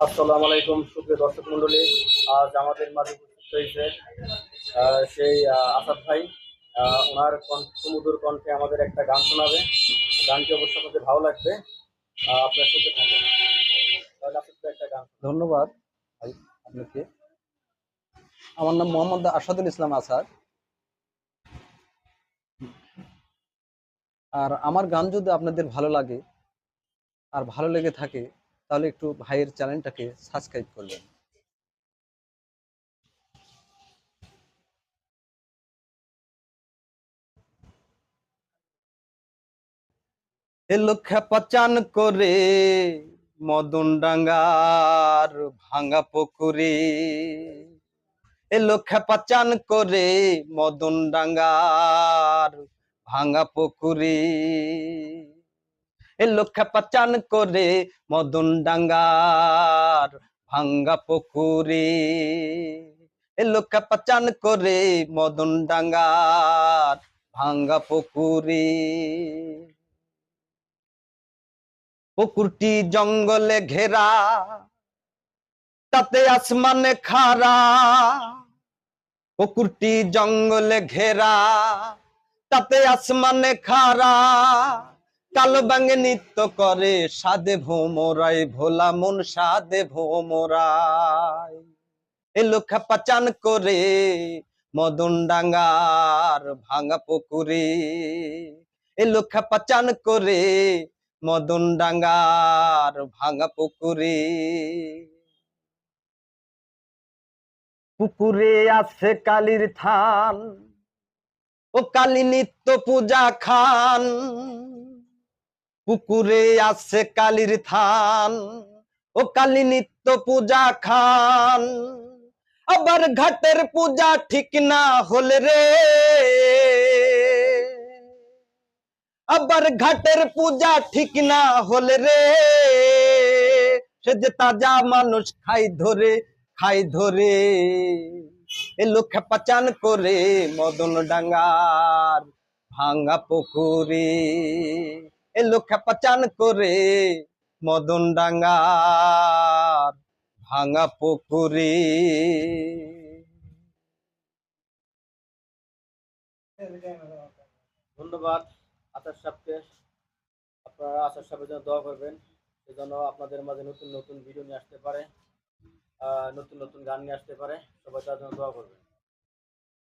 আসসালামু আলাইকুম, সুপ্রিয় দর্শক মন্ডলী আজ আমাদের মাঝে উপস্থিত হয়েছে সেই আসাদ ভাই। ওনার সুমধুর কণ্ঠে আমাদের একটা গান শোনাবে। গানটি অবশ্য আপনাদের ভালো লাগবে। আপনারা শুনতে আসাদ একটা ধন্যবাদ ভাই, আপনাকে। আমার নাম মোহাম্মদ আসাদুল ইসলাম আসাদ। আর আমার গান যদি আপনাদের ভালো লাগে, আর ভালো লেগে থাকে তাহলে একটু ভাইয়ের চ্যানেলটাকে সাবস্ক্রাইব করবেন। এলো খেপা চান করে মদন ডাঙ্গার ভাঙা পুকুরে। এলো খেপা চান করে মদন ডাঙ্গার ভাঙা পুকুরে। এলো খেপা চান করে মদন ডাঙ্গার ভাঙ্গা পুকুরে। এলো খেপা চান করে মদন ডাঙ্গার ভাঙ্গা পুকুরে। পুকুরটি জঙ্গলে ঘেরা, তাতে আসমানে খারা পুকুরটি জঙ্গলে ঘেরা, তাতে আসমানে খারা কালো ব্যাঙে নৃত্য করে সাদে ভোমরাই, ভোলা মন সাদে ভোমরাই। এলো খেপা চান করে, মদন ডাঙ্গার ভাঙা পুকুরে। এলো খেপা চান করে, মদন ডাঙ্গার ভাঙা পুকুরে। পুকুরে আছে কালীর থান ও কালী নিত্য পূজা খান। পুকুরে আছে কালীর থান ও কালী নিত্য পূজা খান। আবার ঘাটের পূজা ঠিক না হলে রে। আবার ঘাটের পূজা ঠিক না হলে রে। সে যে তাজা মানুষ খাই ধরে খাই ধরে। এলো খেপা চান করে মদন ডাঙ্গার ভাঙা পুকুরে। এলো খেপা চান করে মদন ডাঙ্গার ভাঙা পুকুরে। ধন্যবাদ আসাদ সাহেবকে। আপনারা আসাদ সাহেবের জন্য দোয়া করবেন, সেজন্য আপনাদের মাঝে নতুন নতুন ভিডিও নিয়ে আসতে পারে নতুন নতুন গান নিয়ে আসতে পারে, সবাই তার জন্য দোয়া করবেন।